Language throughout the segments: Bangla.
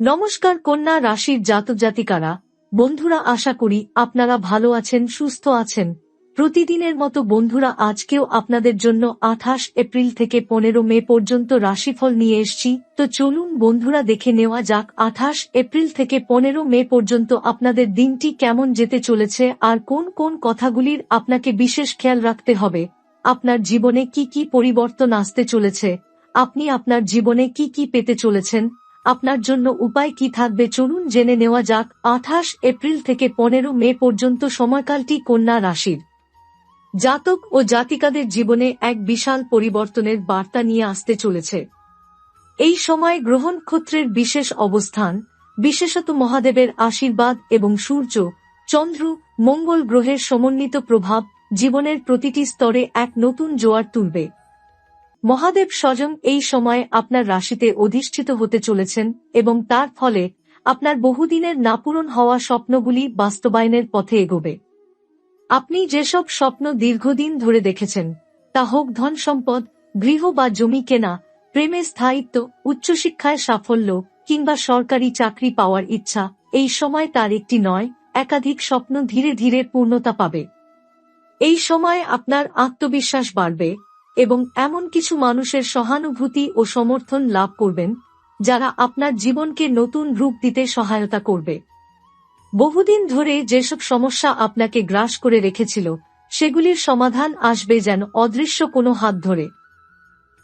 নমস্কার কন্যা রাশির জাতক জাতিকারা বন্ধুরা, আশা করি আপনারা ভালো আছেন, সুস্থ আছেন। প্রতিদিনের মতো বন্ধুরা, আজকেও আপনাদের জন্য আঠাশ এপ্রিল থেকে পনেরো মে পর্যন্ত রাশিফল নিয়ে এসছি। তো চলুন বন্ধুরা, দেখে নেওয়া যাক আঠাশ এপ্রিল থেকে পনেরো মে পর্যন্ত আপনাদের দিনটি কেমন যেতে চলেছে আর কোন কোন কথাগুলির আপনাকে বিশেষ খেয়াল রাখতে হবে। আপনার জীবনে কি কি পরিবর্তন আসতে চলেছে? আপনি আপনার জীবনে কি কি পেতে চলেছেন? আপনার জন্য উপায় কি থাকবে চলুন জেনে নেওয়া যাক, আঠাশ এপ্রিল থেকে পনেরো মে পর্যন্ত সময়কালটি কন্যা রাশির। জাতক ও জাতিকাদের জীবনে এক বিশাল পরিবর্তনের বার্তা নিয়ে আসতে চলেছে। এই সময় গ্রহণ ক্ষত্রের বিশেষ অবস্থান, বিশেষত মহাদেবের আশীর্বাদ এবং সূর্য, চন্দ্র, মঙ্গল গ্রহের সমন্বিত প্রভাব জীবনের প্রতিটি স্তরে এক নতুন জোয়ার তুলবে। মহাদেব স্বয়ং এই সময় আপনার রাশিতে অধিষ্ঠিত হতে চলেছেন এবং তার ফলে আপনার বহুদিনের নাপূরণ হওয়া স্বপ্নগুলি বাস্তবায়নের পথে এগোবে। আপনি যেসব স্বপ্ন দীর্ঘদিন ধরে দেখেছেন, তা হোক ধন সম্পদ, গৃহ বা জমি কেনা, প্রেমে স্থায়িত্ব, উচ্চশিক্ষায় সাফল্য কিংবা সরকারি চাকরি পাওয়ার ইচ্ছা, এই সময় তার একটি নয়, একাধিক স্বপ্ন ধীরে ধীরে পূর্ণতা পাবে। এই সময় আপনার আত্মবিশ্বাস বাড়বে। এবং এমন কিছু মানুষের সহানুভূতি ও সমর্থন লাভ করবেন, যারা আপনার জীবনকে নতুন রূপ দিতে সহায়তা করবে। বহুদিন ধরে যেসব সমস্যা আপনাকে গ্রাস করে রেখেছিল, সেগুলির সমাধান আসবে যেন অদৃশ্য কোনো হাত ধরে।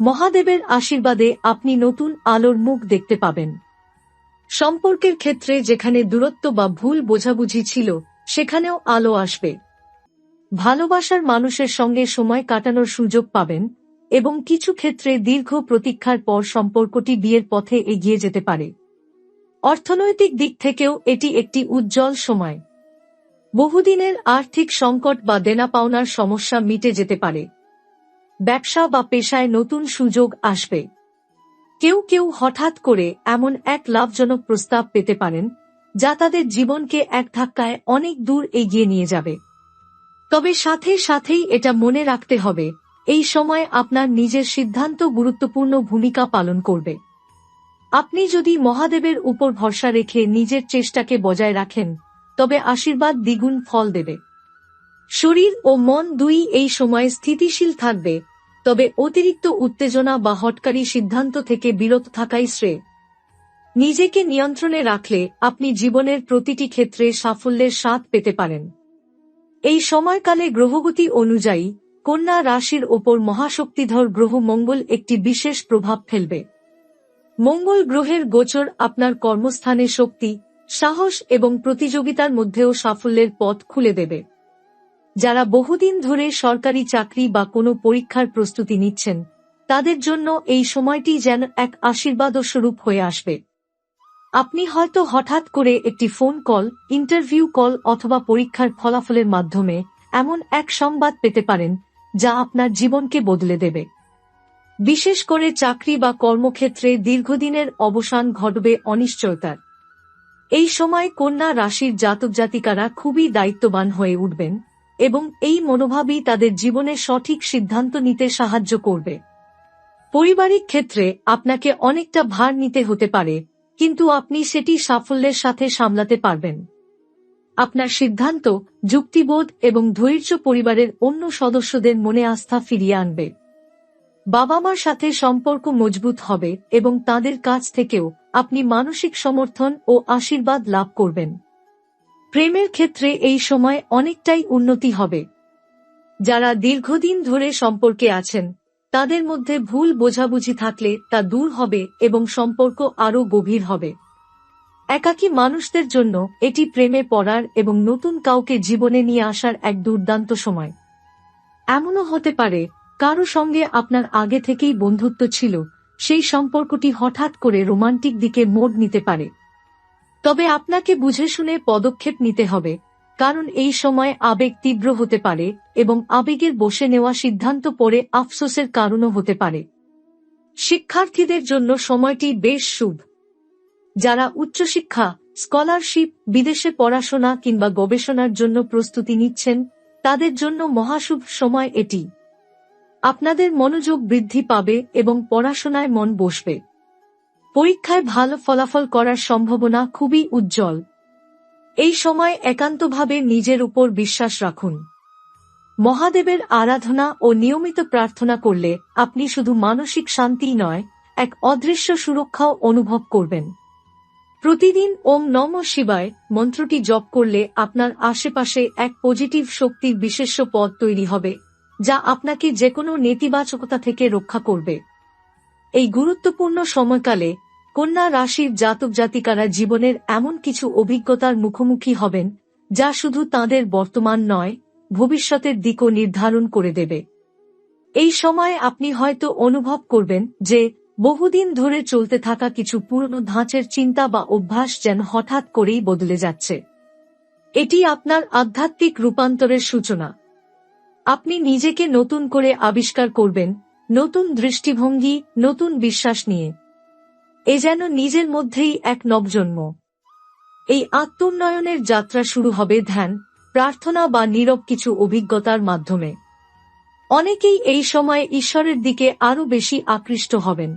মহাদেবের আশীর্বাদে আপনি নতুন আলোর মুখ দেখতে পাবেন। সম্পর্কের ক্ষেত্রে যেখানে দূরত্ব বা ভুল বোঝাবুঝি ছিল, সেখানেও আলো আসবে। ভালোবাসার মানুষের সঙ্গে সময় কাটানোর সুযোগ পাবেন এবং কিছু ক্ষেত্রে দীর্ঘ প্রতীক্ষার পর সম্পর্কটি বিয়ের পথে এগিয়ে যেতে পারে। অর্থনৈতিক দিক থেকেও এটি একটি উজ্জ্বল সময়। বহুদিনের আর্থিক সংকট বা দেনা পাওনার সমস্যা মিটে যেতে পারে। ব্যবসা বা পেশায় নতুন সুযোগ আসবে। কেউ কেউ হঠাৎ করে এমন এক লাভজনক প্রস্তাব পেতে পারেন, যা তাদের জীবনকে এক ধাক্কায় অনেক দূর এগিয়ে নিয়ে যাবে। তবে সাথে সাথেই এটা মনে রাখতে হবে, এই সময় আপনার নিজের সিদ্ধান্ত গুরুত্বপূর্ণ ভূমিকা পালন করবে। আপনি যদি মহাদেবের উপর ভরসা রেখে নিজের চেষ্টাকে বজায় রাখেন, তবে আশীর্বাদ দ্বিগুণ ফল দেবে। শরীর ও মন দুই এই সময় স্থিতিশীল থাকবে, তবে অতিরিক্ত উত্তেজনা বা হটকারী সিদ্ধান্ত থেকে বিরত থাকাই শ্রেয়। নিজেকে নিয়ন্ত্রণে রাখলে আপনি জীবনের প্রতিটি ক্ষেত্রে সাফল্যের স্বাদ পেতে পারেন। এই সময়কালে গ্রহগতি অনুযায়ী, কন্যা রাশির ওপর মহাশক্তিধর গ্রহ মঙ্গল একটি বিশেষ প্রভাব ফেলবে। মঙ্গল গ্রহের গোচর আপনার কর্মস্থানে শক্তি, সাহস এবং প্রতিযোগিতার মধ্যেও সাফল্যের পথ খুলে দেবে। যারা বহুদিন ধরে সরকারি চাকরি বা কোনো পরীক্ষার প্রস্তুতি নিচ্ছেন, তাদের জন্য এই সময়টি যেন এক আশীর্বাদ স্বরূপ হয়ে আসবে। আপনি হয়তো হঠাৎ করে একটি ফোন কল, ইন্টারভিউ কল অথবা পরীক্ষার ফলাফলের মাধ্যমে এমন এক সংবাদ পেতে পারেন, যা আপনার জীবনকে বদলে দেবে। বিশেষ করে চাকরি বা কর্মক্ষেত্রে দীর্ঘদিনের অবসান ঘটবে অনিশ্চয়তার। এই সময় কন্যা রাশির জাতক জাতিকারা খুবই দায়িত্ববান হয়ে উঠবেন এবং এই মনোভাবই তাদের জীবনে সঠিক সিদ্ধান্ত নিতে সাহায্য করবে। পারিবারিক ক্ষেত্রে আপনাকে অনেকটা ভার নিতে হতে পারে কিন্তু আপনি সেটি সাফল্যের সাথে সামলাতে পারবেন। আপনার সিদ্ধান্ত, যুক্তিবোধ এবং ধৈর্য পরিবারের অন্য সদস্যদের মনে আস্থা ফিরিয়ে আনবে। বাবা মার সাথে সম্পর্ক মজবুত হবে এবং তাদের কাছ থেকেও আপনি মানসিক সমর্থন ও আশীর্বাদ লাভ করবেন। প্রেমের ক্ষেত্রে এই সময় অনেকটাই উন্নতি হবে। যারা দীর্ঘদিন ধরে সম্পর্কে আছেন তাদের মধ্যে ভুল বোঝাবুঝি থাকলে তা দূর হবে এবং সম্পর্ক আরও গভীর হবে। একাকী মানুষদের জন্য এটি প্রেমে পড়ার এবং নতুন কাউকে জীবনে নিয়ে আসার এক দুর্দান্ত সময়। এমনও হতে পারে, কারও সঙ্গে আপনার আগে থেকেই বন্ধুত্ব ছিল, সেই সম্পর্কটি হঠাৎ করে রোমান্টিক দিকে মোড় নিতে পারে। তবে আপনাকে বুঝে শুনে পদক্ষেপ নিতে হবে। কারণ এই সময় আবেগ তীব্র হতে পারে এবং আবেগের বসে নেওয়া সিদ্ধান্ত পরে আফসোসের কারণও হতে পারে। শিক্ষার্থীদের জন্য সময়টি বেশ শুভ। যারা উচ্চশিক্ষা, স্কলারশিপ, বিদেশে পড়াশোনা কিংবা গবেষণার জন্য প্রস্তুতি নিচ্ছেন, তাদের জন্য মহাশুভ সময় এটি। আপনাদের মনোযোগ বৃদ্ধি পাবে এবং পড়াশোনায় মন বসবে। পরীক্ষায় ভালো ফলাফল করার সম্ভাবনা খুবই উজ্জ্বল। এই সময় একান্তভাবে নিজের উপর বিশ্বাস রাখুন। মহাদেবের আরাধনা ও নিয়মিত প্রার্থনা করলে আপনি শুধু মানসিক শান্তি নয়, এক অদৃশ্য সুরক্ষাও অনুভব করবেন। প্রতিদিন ওম নম শিবায় মন্ত্রটি জপ করলে আপনার আশেপাশে এক পজিটিভ শক্তির বিশেষ্য পদ তৈরি হবে, যা আপনাকে যে কোনো নেতিবাচকতা থেকে রক্ষা করবে। এই গুরুত্বপূর্ণ সময়কালে কন্যা রাশির জাতক জাতিকারা জীবনের এমন কিছু অভিজ্ঞতার মুখোমুখি হবেন, যা শুধু তাদের বর্তমান নয়, ভবিষ্যতের দিকও নির্ধারণ করে দেবে। এই সময় আপনি হয়তো অনুভব করবেন যে, বহুদিন ধরে চলতে থাকা কিছু পুরনো ধাঁচের চিন্তা বা অভ্যাস যেন হঠাৎ করেই বদলে যাচ্ছে। এটি আপনার আধ্যাত্মিক রূপান্তরের সূচনা। আপনি নিজেকে নতুন করে আবিষ্কার করবেন, নতুন দৃষ্টিভঙ্গি, নতুন বিশ্বাস নিয়ে। এ যেন নিজের মধ্যেই এক নবজন্ম। এই আত্মোন্নয়নের যাত্রা শুরু হবে ধ্যান, প্রার্থনা বা নীরব কিছু অভিজ্ঞতার মাধ্যমে। অনেকেই এই সময়ে ঈশ্বরের দিকে আরও বেশি আকৃষ্ট হবেন।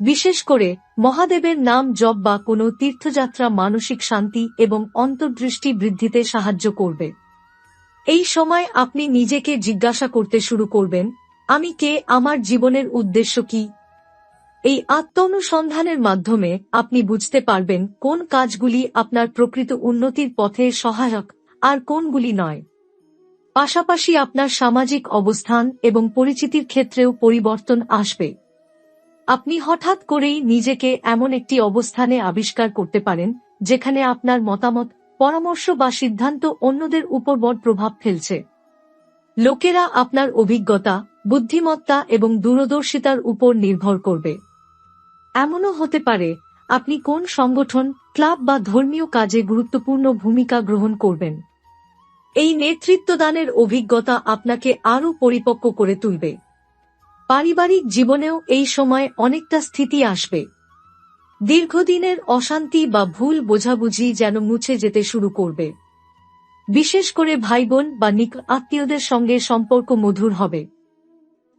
বিশেষ করে মহাদেবের নাম জপ বা কোনো তীর্থযাত্রা মানসিক শান্তি এবং অন্তর্দৃষ্টি বৃদ্ধিতে সাহায্য করবে। এই সময় আপনি নিজেকে জিজ্ঞাসা করতে শুরু করবেন, আমি কে, আমার জীবনের উদ্দেশ্য কি এই আত্ম অনুসন্ধানের মাধ্যমে আপনি বুঝতে পারবেন কোন কাজগুলি আপনার প্রকৃত উন্নতির পথে সহায়ক আর কোনগুলি নয়। পাশাপাশি আপনার সামাজিক অবস্থান এবং পরিচিতির ক্ষেত্রেও পরিবর্তন আসবে। আপনি হঠাৎ করেই নিজেকে এমন একটি অবস্থানে আবিষ্কার করতে পারেন, যেখানে আপনার মতামত, পরামর্শ বা সিদ্ধান্ত অন্যদের উপর বড় প্রভাব ফেলছে। লোকেরা আপনার অভিজ্ঞতা, বুদ্ধিমত্তা এবং দূরদর্শিতার উপর নির্ভর করবে। এমনও হতে পারে, আপনি কোন সংগঠন, ক্লাব বা ধর্মীয় কাজে গুরুত্বপূর্ণ ভূমিকা গ্রহণ করবেন। এই নেতৃত্বদানের অভিজ্ঞতা আপনাকে আরও পরিপক্ক করে তুলবে। পারিবারিক জীবনেও এই সময় অনেকটা স্থিতি আসবে। দীর্ঘদিনের অশান্তি বা ভুল বোঝাবুঝি যেন মুছে যেতে শুরু করবে। বিশেষ করে ভাই বোন বা নিক আত্মীয়দের সঙ্গে সম্পর্ক মধুর হবে।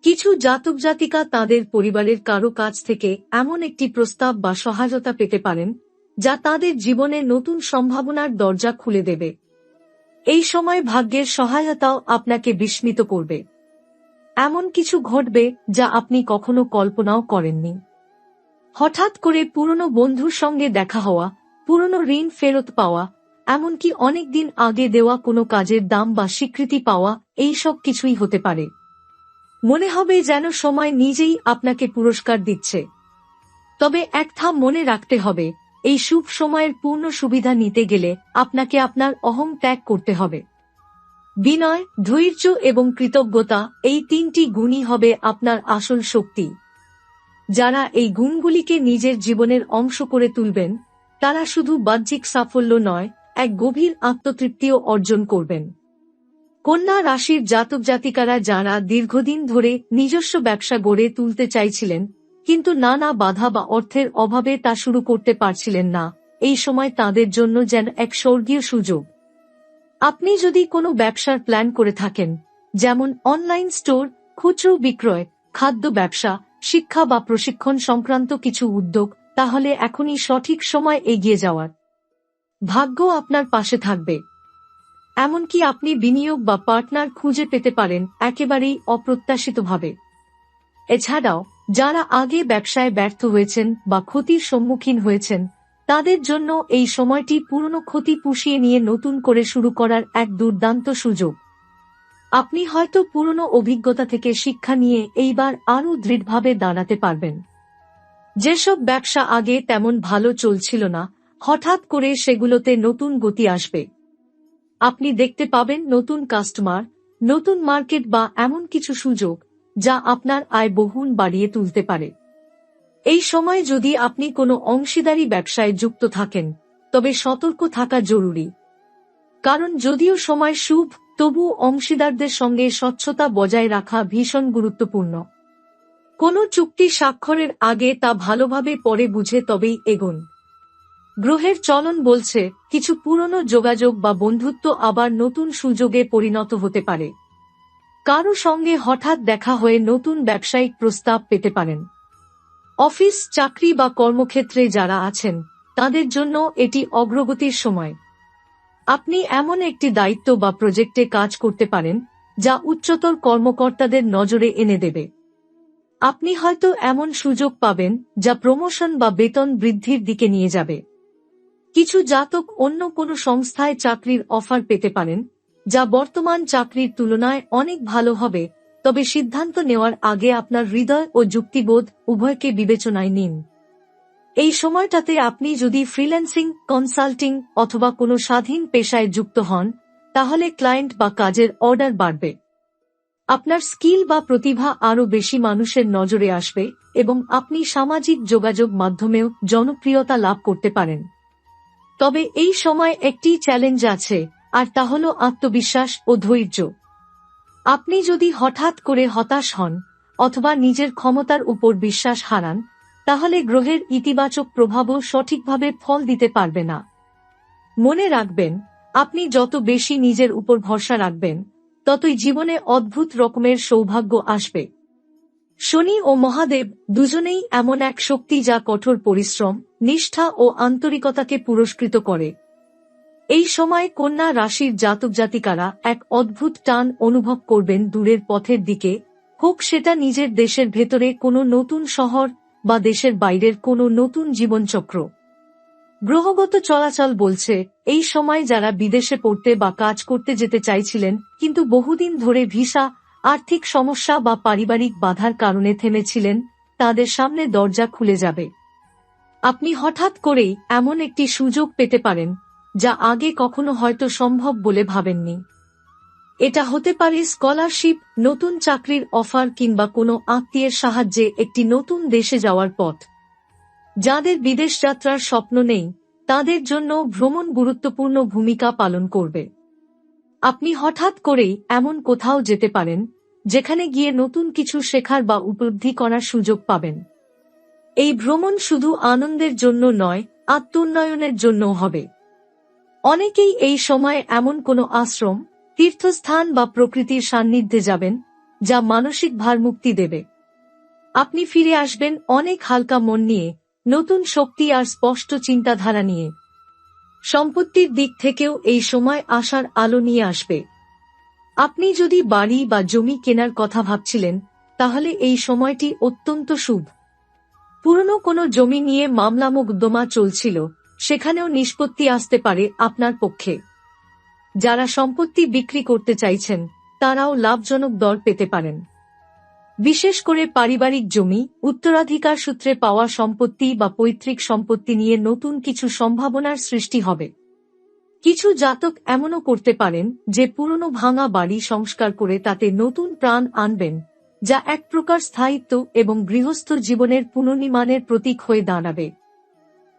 কিছু জাতক জাতিকা তাদের পরিবারের কারও কাছ থেকে এমন একটি প্রস্তাব বা সহায়তা পেতে পারেন, যা তাদের জীবনে নতুন সম্ভাবনার দরজা খুলে দেবে। এই সময় ভাগ্যের সহায়তাও আপনাকে বিস্মিত করবে। এমন কিছু ঘটবে যা আপনি কখনো কল্পনাও করেননি। হঠাৎ করে পুরনো বন্ধুর সঙ্গে দেখা হওয়া, পুরনো ঋণ ফেরত পাওয়া, এমনকি অনেকদিন আগে দেওয়া কোনো কাজের দাম বা স্বীকৃতি পাওয়া, এই সব কিছুই হতে পারে। মনে হবে যেন সময় নিজেই আপনাকে পুরস্কার দিচ্ছে। তবে এক থাম মনে রাখতে হবে, এই শুভ সময়ের পূর্ণ সুবিধা নিতে গেলে আপনাকে আপনার অহং ত্যাগ করতে হবে। বিনয়, ধৈর্য এবং কৃতজ্ঞতা এই তিনটি গুণই হবে আপনার আসল শক্তি। যারা এই গুণগুলিকে নিজের জীবনের অংশ করে তুলবেন, তারা শুধু বাহ্যিক সাফল্য নয়, এক গভীর আত্মতৃপ্তিও অর্জন করবেন। কন্যা রাশির জাতক জাতিকারা যারা দীর্ঘদিন ধরে নিজস্ব ব্যবসা গড়ে তুলতে চাইছিলেন, কিন্তু নানা বাধা বা অর্থের অভাবে তা শুরু করতে পারছিলেন না। এই সময় তাদের জন্য যেন এক স্বর্গীয় সুযোগ। আপনি যদি কোনো ব্যবসার প্ল্যান করে থাকেন, যেমন অনলাইন স্টোর, খুচরো বিক্রয়, খাদ্য ব্যবসা, শিক্ষা বা প্রশিক্ষণ সংক্রান্ত কিছু উদ্যোগ, তাহলে এখনই সঠিক সময় এগিয়ে যাওয়ার ভাগ্য আপনার পাশে থাকবে। এমনকি আপনি বিনিয়োগ বা পার্টনার খুঁজে পেতে পারেন একেবারেই অপ্রত্যাশিতভাবে। এছাড়াও, যারা আগে ব্যবসায় ব্যর্থ হয়েছেন বা ক্ষতির সম্মুখীন হয়েছেন, তাদের জন্য এই সময়টি পুরনো ক্ষতি পুষিয়ে নিয়ে নতুন করে শুরু করার এক দুর্দান্ত সুযোগ। আপনি হয়তো পুরনো অভিজ্ঞতা থেকে শিক্ষা নিয়ে এইবার আরও দৃঢ়ভাবে দাঁড়াতে পারবেন। যেসব ব্যবসা আগে তেমন ভালো চলছিল না, হঠাৎ করে সেগুলোতে নতুন গতি আসবে। আপনি দেখতে পাবেন নতুন কাস্টমার নতুন মার্কেট বা এমন কিছু সুযোগ যা আপনার আয় বহুন বাড়িয়ে তুলতে পারে। এই সময় যদি আপনি কোনো অংশীদারি ব্যবসায় যুক্ত থাকেন, তবে সতর্ক থাকা জরুরি। কারণ যদিও সময় শুভ, তবু অংশীদারদের সঙ্গে স্বচ্ছতা বজায় রাখা ভীষণ গুরুত্বপূর্ণ। কোনো চুক্তি স্বাক্ষরের আগে তা ভালোভাবে পরে বুঝে তবেই এগোন। গ্রহের চলন বলছে, কিছু পুরনো যোগাযোগ বা বন্ধুত্ব আবার নতুন সুযোগে পরিণত হতে পারে। কারও সঙ্গে হঠাৎ দেখা হয়ে নতুন ব্যবসায়িক প্রস্তাব পেতে পারেন। অফিস, চাকরি বা কর্মক্ষেত্রে যারা আছেন, তাদের জন্য এটি অগ্রগতির সময়। আপনি এমন একটি দায়িত্ব বা প্রজেক্টে কাজ করতে পারেন, যা উচ্চতর কর্মকর্তাদের নজরে এনে দেবে। আপনি হয়তো এমন সুযোগ পাবেন, যা প্রমোশন বা বেতন বৃদ্ধির দিকে নিয়ে যাবে। কিছু জাতক অন্য কোনো সংস্থায় চাকরির অফার পেতে পারেন, যা বর্তমান চাকরির তুলনায় অনেক ভালো হবে, তবে সিদ্ধান্ত নেওয়ার আগে আপনার হৃদয় ও যুক্তিবোধ উভয়কে বিবেচনায় নিন। এই সময়টাতে আপনি যদি ফ্রিল্যান্সিং, কনসাল্টিং অথবা কোনো স্বাধীন পেশায় যুক্ত হন, তাহলে ক্লায়েন্ট বা কাজের অর্ডার বাড়বে। আপনার স্কিল বা প্রতিভা আরও বেশি মানুষের নজরে আসবে এবং আপনি সামাজিক যোগাযোগ মাধ্যমেও জনপ্রিয়তা লাভ করতে পারেন। তবে এই সময় একটি চ্যালেঞ্জ আছে, আর তা হল আত্মবিশ্বাস ও ধৈর্য। আপনি যদি হঠাৎ করে হতাশ হন, অথবা নিজের ক্ষমতার উপর বিশ্বাস হারান, তাহলে গ্রহের ইতিবাচক প্রভাবও সঠিকভাবে ফল দিতে পারবে না। মনে রাখবেন, আপনি যত বেশি নিজের উপর ভরসা রাখবেন, ততই জীবনে অদ্ভুত রকমের সৌভাগ্য আসবে। শনি ও মহাদেব দুজনেই এমন এক শক্তি যা কঠোর পরিশ্রম, নিষ্ঠা ও আন্তরিকতাকে পুরস্কৃত করে। এই সময় কন্যা রাশির জাতক জাতিকারা এক অদ্ভুত টান অনুভব করবেন দূরের পথের দিকে, হোক সেটা নিজের দেশের ভেতরে কোনো নতুন শহর বা দেশের বাইরের কোনো নতুন জীবনচক্র। গ্রহগত চলাচল বলছে, এই সময় যারা বিদেশে পড়তে বা কাজ করতে যেতে চাইছিলেন, কিন্তু বহুদিন ধরে ভিসা আর্থিক সমস্যা বা পারিবারিক বাধার কারণে থেমেছিলেন, তাদের সামনে দরজা খুলে যাবে। আপনি হঠাৎ করেই এমন একটি সুযোগ পেতে পারেন, যা আগে কখনো হয়তো সম্ভব বলে ভাবেননি। এটা হতে পারে স্কলারশিপ, নতুন চাকরির অফার কিংবা কোনো আত্মীয়ের সাহায্যে একটি নতুন দেশে যাওয়ার পথ। যাদের বিদেশ যাত্রার স্বপ্ন নেই, তাদের জন্য ভ্রমণ গুরুত্বপূর্ণ ভূমিকা পালন করবে। আপনি হঠাৎ করেই এমন কোথাও যেতে পারেন, যেখানে গিয়ে নতুন কিছু শেখার বা উপলব্ধি করার সুযোগ পাবেন। এই ভ্রমণ শুধু আনন্দের জন্য নয়, আত্মোন্নয়নের জন্যও হবে। অনেকেই এই সময় এমন কোনো আশ্রম, তীর্থস্থান বা প্রকৃতির সান্নিধ্যে যাবেন, যা মানসিক ভারমুক্তি দেবে। আপনি ফিরে আসবেন অনেক হালকা মন নিয়ে, নতুন শক্তি আর স্পষ্ট চিন্তাধারা নিয়ে। সম্পত্তির দিক থেকেও এই সময় আসার আলো নিয়ে আসবে। আপনি যদি বাড়ি বা জমি কেনার কথা ভাবছিলেন, তাহলে এই সময়টি অত্যন্ত শুভ। পুরনো কোনো জমি নিয়ে মামলা মোকদ্দমা চলছিল, সেখানেও নিষ্পত্তি আসতে পারে আপনার পক্ষে। যারা সম্পত্তি বিক্রি করতে চাইছেন, তারাও লাভজনক দর পেতে পারেন। বিশেষ করে পারিবারিক জমি, উত্তরাধিকার সূত্রে পাওয়া সম্পত্তি বা পৈতৃক সম্পত্তি নিয়ে নতুন কিছু সম্ভাবনার সৃষ্টি হবে। কিছু জাতক এমনও করতে পারেন যে পুরনো ভাঙা বাড়ি সংস্কার করে তাতে নতুন প্রাণ আনবেন, যা এক প্রকার স্থায়িত্ব এবং গৃহস্থ জীবনের পুনর্নির্মাণের প্রতীক হয়ে দাঁড়াবে।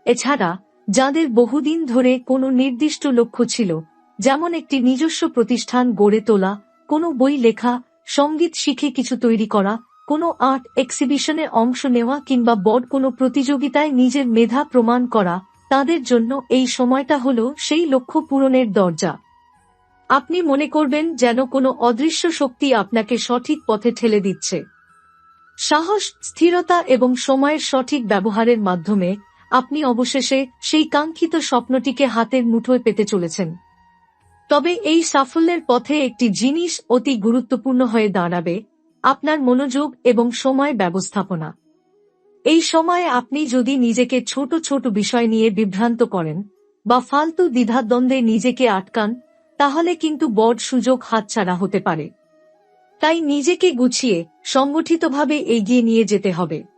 এছাড়া, যাদের বহুদিন ধরে কোনো নির্দিষ্ট লক্ষ্য ছিল, যেমন একটি নিজস্ব প্রতিষ্ঠান গড়ে তোলা, কোনো বই লেখা সংগীত শিখে কিছু তৈরি করা, কোনো আর্ট এক্সিবিশনে অংশ নেওয়া কিংবা বড় কোনো প্রতিযোগিতায় নিজের মেধা প্রমাণ করা, তাদের জন্য এই সময়টা হল সেই লক্ষ্য পূরণের দরজা। আপনি মনে করবেন যেন কোনো অদৃশ্য শক্তি আপনাকে সঠিক পথে ঠেলে দিচ্ছে। সাহস, স্থিরতা এবং সময়ের সঠিক ব্যবহারের মাধ্যমে আপনি অবশেষে সেই কাঙ্ক্ষিত স্বপ্নটিকে হাতের মুঠোয় পেতে চলেছেন। তবে এই সাফল্যের পথে একটি জিনিস অতি গুরুত্বপূর্ণ হয়ে দাঁড়াবে, আপনার মনোযোগ এবং সময় ব্যবস্থাপনা। এই সময়ে আপনি যদি নিজেকে ছোট ছোট বিষয় নিয়ে বিভ্রান্ত করেন বা ফালতু দ্বিধাদ্বন্দ্বে নিজেকে আটকান, তাহলে কিন্তু বড় সুযোগ হাতছাড়া হতে পারে। তাই নিজেকে গুছিয়ে, সংগঠিতভাবে এগিয়ে নিয়ে যেতে হবে।